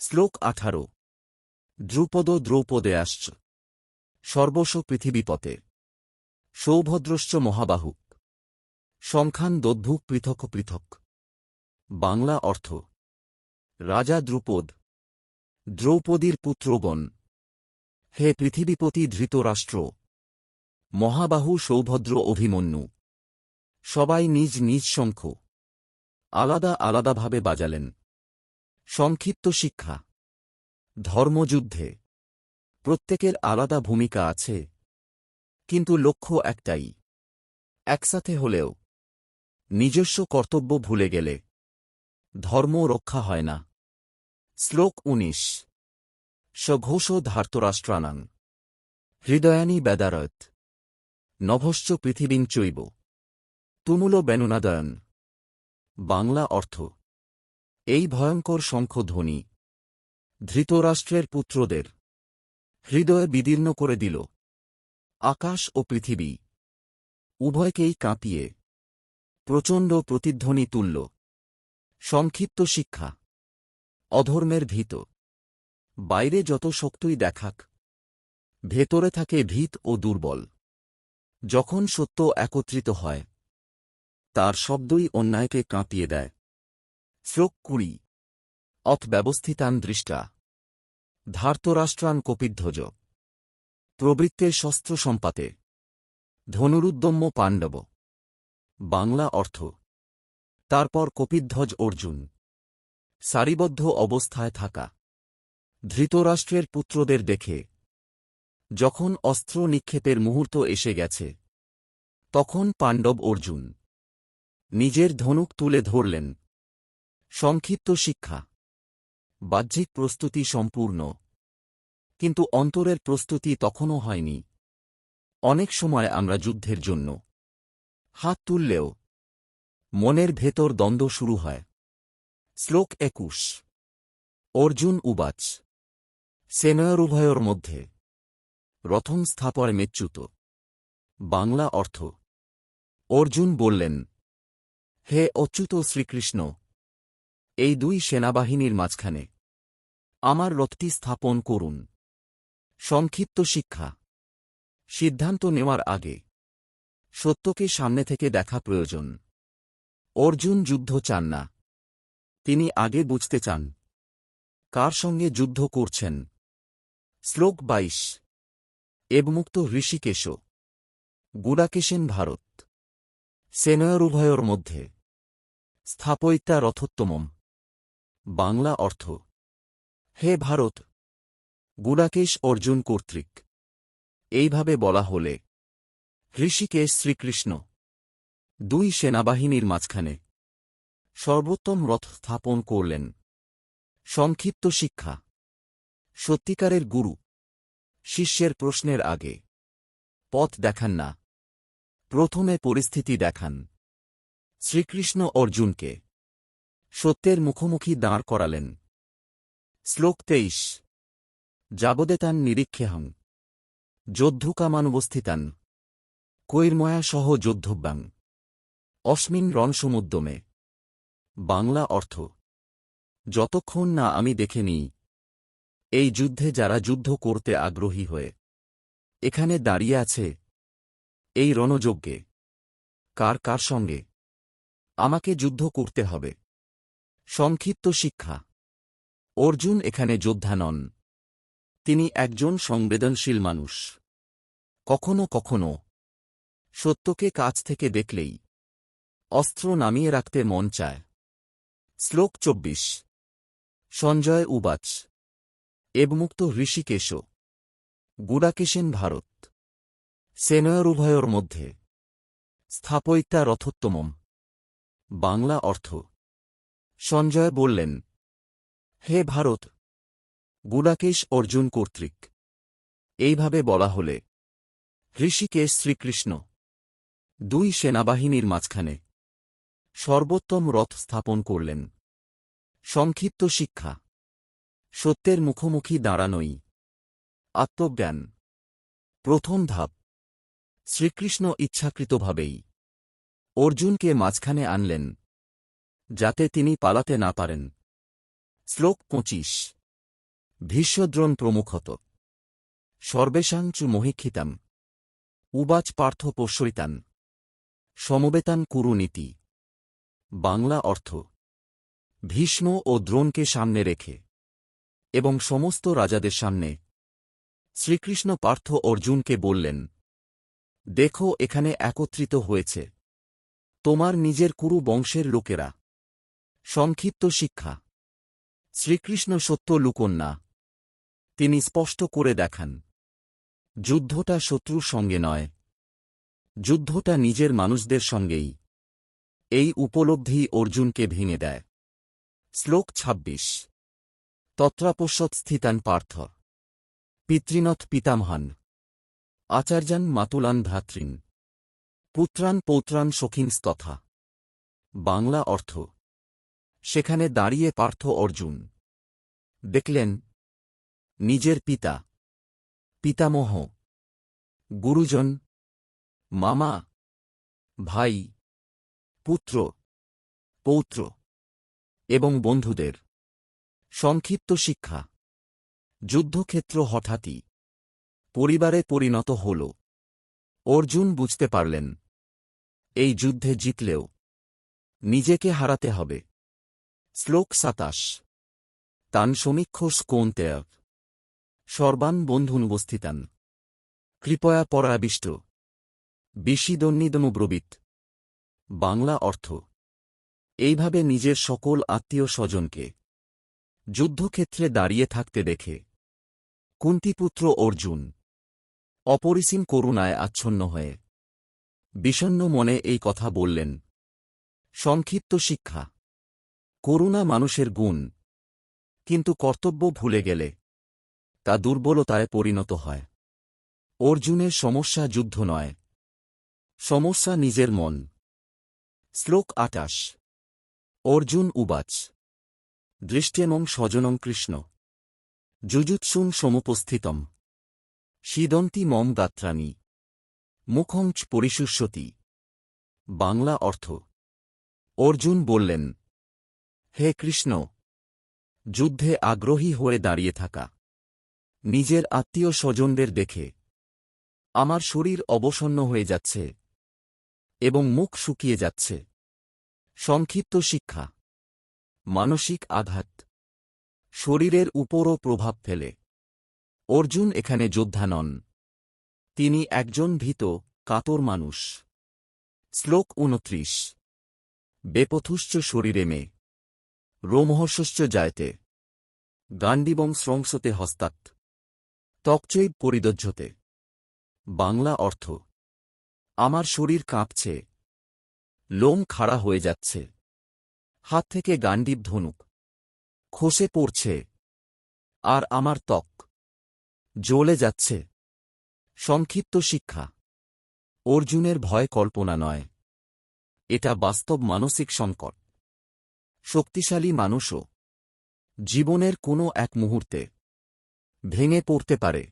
শ্লোক আঠারো। দ্রুপদ দ্রৌপদে আসছ সর্বস্ব পৃথিবীপতে। সৌভদ্রশ্চ মহাবাহুক। সংখ্যান দদ্ভুক পৃথক পৃথক। বাংলা অর্থ, রাজা দ্রুপদ। দ্রৌপদীর পুত্রগণ হে পৃথিবীপতি ধৃতরাষ্ট্র। মহাবাহু সৌভদ্র অভিমন্যু। সবাই নিজ নিজ শঙ্খ। আলাদা আলাদাভাবে বাজালেন। সংক্ষিপ্ত শিক্ষা। ধর্মযুদ্ধে। প্রত্যেকের আলাদা ভূমিকা আছে। কিন্তু লক্ষ্য একটাই। একসাথে হলেও। নিজস্ব কর্তব্য ভুলে গেলে। ধর্ম রক্ষা হয় না। শ্লোক উনিশ। সঘোষ ধার্তরাষ্ট্রানাং। হৃদয়ানি বেদারত নভশ্চ পৃথিবীং চৈব তুমুল বেনুনাদয়ন। বাংলা অর্থ। এই ভয়ঙ্কর শঙ্খধ্বনি ধৃতরাষ্ট্রের পুত্রদের। হৃদয়ে বিদীর্ণ করে দিল। আকাশ ও পৃথিবী। উভয়কেই কাঁপিয়ে। প্রচণ্ড প্রতিধ্বনি তুলল। সংক্ষিপ্ত শিক্ষা। অধর্মের ভীত। বাইরে যত শক্তই দেখাক। ভেতরে থাকে ভীত ও দুর্বল। যখন সত্য একত্রিত হয়, তার শব্দই অন্যায়কে কাঁপিয়ে দেয়। শ্লোক কুড়ি। অথ ব্যবস্থিতান দৃষ্টা। ধার্তরাষ্ট্রান কপিধ্বজ। প্রবৃত্তের শস্ত্র সম্পাতে। ধনুরুদ্যম্য পাণ্ডব। বাংলা অর্থ। তারপর কপিধ্বজ অর্জুন। সারিবদ্ধ অবস্থায় থাকা। ধৃতরাষ্ট্রের পুত্রদের দেখে। যখন অস্ত্র নিক্ষেপের মুহূর্ত এসে গেছে। তখন পাণ্ডব অর্জুন। নিজের ধনুক তুলে ধরলেন। সংক্ষিপ্ত শিক্ষা। বাহ্যিক প্রস্তুতি সম্পূর্ণ। কিন্তু অন্তরের প্রস্তুতি তখনও হয়নি। অনেক সময় আমরা যুদ্ধের জন্য হাত তুললেও মনের ভেতর দ্বন্দ্ব শুরু হয়। শ্লোক একুশ। অর্জুন উবাচ। সেনয়রুভয়র মধ্যে রথম স্থাপয় মেচ্যুত। বাংলা অর্থ, অর্জুন বললেন, হে অচ্যুত শ্রীকৃষ্ণ এই দুই সেনাবাহিনীর মাঝখানে। আমার রথটি স্থাপন করুন। সংক্ষিপ্ত শিক্ষা। সিদ্ধান্ত নেওয়ার আগে। সত্যকে সামনে থেকে দেখা প্রয়োজন। অর্জুন যুদ্ধ চান না। তিনি আগে বুঝতে চান। কার সঙ্গে যুদ্ধ করছেন? শ্লোক বাইশ। এবমুক্ত ঋষিকেশ। গুড়াকেশেন ভারত। সেনয়রুভয়র মধ্যে। স্থাপয়িতা রথোত্তমম। বাংলা অর্থ। হে ভারত গুড়াকেশ অর্জুন কর্তৃক। এইভাবে বলা হলে, ঋষিকেশ শ্রীকৃষ্ণ দুই সেনাবাহিনীর মাঝখানে সর্বোত্তম রথ স্থাপন করলেন। সংক্ষিপ্ত শিক্ষা। সত্যিকারের গুরু, শিষ্যের প্রশ্নের আগে। পথ দেখান না। প্রথমে পরিস্থিতি দেখান। শ্রীকৃষ্ণ অর্জুনকে সত্যের মুখোমুখি দাঁড় করালেন। শ্লোক তেইশ। যাবদেতান নিরীক্ষেহং। যোদ্ধুকামানুবস্থিতান কৈর্ময়া সহ যোদ্ধব্যাং। অস্মিন রণসমুদ্যমে বাংলা অর্থ, যতক্ষণ না আমি দেখে নিই, এই যুদ্ধে যারা যুদ্ধ করতে আগ্রহী হয়ে, এখানে দাঁড়িয়ে আছে, এই রণযজ্ঞে, কার কার সঙ্গে, আমাকে যুদ্ধ করতে হবে। সংক্ষিপ্ত শিক্ষা। অর্জুন এখানে যোদ্ধা নন। তিনি একজন সংবেদনশীল মানুষ। কখনো কখনো সত্যকে কাছ থেকে দেখলেই অস্ত্র নামিয়ে রাখতে মন চায়। শ্লোক চব্বিশ। সঞ্জয় উবাচ। এবমুক্ত ঋষিকেশ। গুড়াকেশেন ভারত। সেনয়রুভয়র মধ্যে। স্থাপয়িতা রথোত্তমম। বাংলা অর্থ সঞ্জয় বললেন, হে ভারত গুলাকেশ অর্জুন কর্তৃক, এইভাবে বলা হলে, ঋষিকেশ শ্রীকৃষ্ণ, দুই সেনাবাহিনীর মাঝখানে সর্বোত্তম রথ স্থাপন করলেন। সংক্ষিপ্ত শিক্ষা, সত্যের মুখোমুখি দাঁড়ানোই, আত্মজ্ঞান। প্রথম ধাপ, শ্রীকৃষ্ণ ইচ্ছাকৃতভাবেই অর্জুনকে মাঝখানে আনলেন। যাতে তিনি পালাতে না পারেন। শ্লোক পঁচিশ। ভীষ্মদ্রোণ প্রমুখত। সর্বেশাঞ্চু মহিক্ষিতাম। উবাচ পার্থ পোষ্যিতান সমবেতান কুরু নীতি। বাংলা অর্থ। ভীষ্ম ও দ্রোণকে সামনে রেখে। এবং সমস্ত রাজাদের সামনে। শ্রীকৃষ্ণ পার্থ অর্জুনকে বললেন, দেখো এখানে একত্রিত হয়েছে। তোমার নিজের কুরু বংশের লোকেরা। সংক্ষিপ্ত শিক্ষা। শ্রীকৃষ্ণ সত্য লুকোন না তিনি স্পষ্ট করে দেখান। যুদ্ধটা শত্রুর সঙ্গে নয়। যুদ্ধটা নিজের মানুষদের সঙ্গেই। এই উপলব্ধি অর্জুনকে ভেঙে দেয়। শ্লোক ২৬ তত্রাপশ্যৎ স্থিতান পার্থ। পিতৃনথ পিতামহান। আচার্যান মাতুলান ভ্রাতৃন। পুত্রান পৌত্রান সখিনস্তথা। বাংলা অর্থ সেখানে দাঁড়িয়ে পার্থ অর্জুন। দেখলেন, নিজের পিতা। পিতামহ। গুরুজন। মামা। ভাই। পুত্র। পৌত্র। এবং বন্ধুদের। সংক্ষিপ্ত শিক্ষা। যুদ্ধক্ষেত্র হঠাৎই। পরিবারে পরিণত হল। অর্জুন বুঝতে পারলেন, এই যুদ্ধে জিতলেও নিজেকে হারাতে হবে। শ্লোক সাতাশ। তান সমীক্ষ স্কোন্তেয় সর্বান বন্ধুনুবস্থিতান কৃপয়া পরাবিষ্ট। বিশিদন্নিদমব্রবীত বাংলা অর্থ। এইভাবে নিজের সকল আত্মীয় স্বজনকে। যুদ্ধক্ষেত্রে দাঁড়িয়ে থাকতে দেখে। কুন্তিপুত্র অর্জুন। অপরিসীম করুণায় আচ্ছন্ন হয়ে। বিষণ্ন মনে এই কথা বললেন। সংক্ষিপ্ত শিক্ষা। করুণা মানুষের গুণ। কিন্তু কর্তব্য ভুলে গেলে তা দুর্বলতায় পরিণত হয়। অর্জুনের সমস্যা যুদ্ধ নয়। সমস্যা নিজের মন। শ্লোক আটাশ অর্জুন উবাচ। দৃষ্টেমং স্বজনং কৃষ্ণ। যুজুৎসুং সমুপস্থিতম। সিদন্তি মম গাত্রাণী মুখঞ্চ পরিশুষ্যতি। বাংলা অর্থ। অর্জুন বললেন হে কৃষ্ণ, যুদ্ধে আগ্রহী হয়ে দাঁড়িয়ে থাকা। নিজের আত্মীয় স্বজনদের দেখে। আমার শরীর অবসন্ন হয়ে যাচ্ছে। এবং মুখ শুকিয়ে যাচ্ছে। সংক্ষিপ্ত শিক্ষা। মানসিক আঘাত। শরীরের উপরও প্রভাব ফেলে। অর্জুন এখানে যোদ্ধা নন। তিনি একজন ভীত, কাতর মানুষ। শ্লোক উনত্রিশ বেপথুশ্চ শরীরে মে রোমহস্য জায়তে গান্ডিবং শ্রংসতে হস্তাৎ। তকচৈব পরিদজ্জতে। বাংলা অর্থ, আমার শরীর কাঁপছে। লোম খাড়া হয়ে যাচ্ছে। হাত থেকে গান্ডিব ধনুক। খসে পড়ছে। আর আমার ত্বক। জ্বলে যাচ্ছে। সংক্ষিপ্ত শিক্ষা। অর্জুনের ভয় কল্পনা নয়। এটা বাস্তব মানসিক সংকট। শক্তিশালী মানুষও। জীবনের কোনো এক মুহূর্তে ভেঙে পড়তে পারে।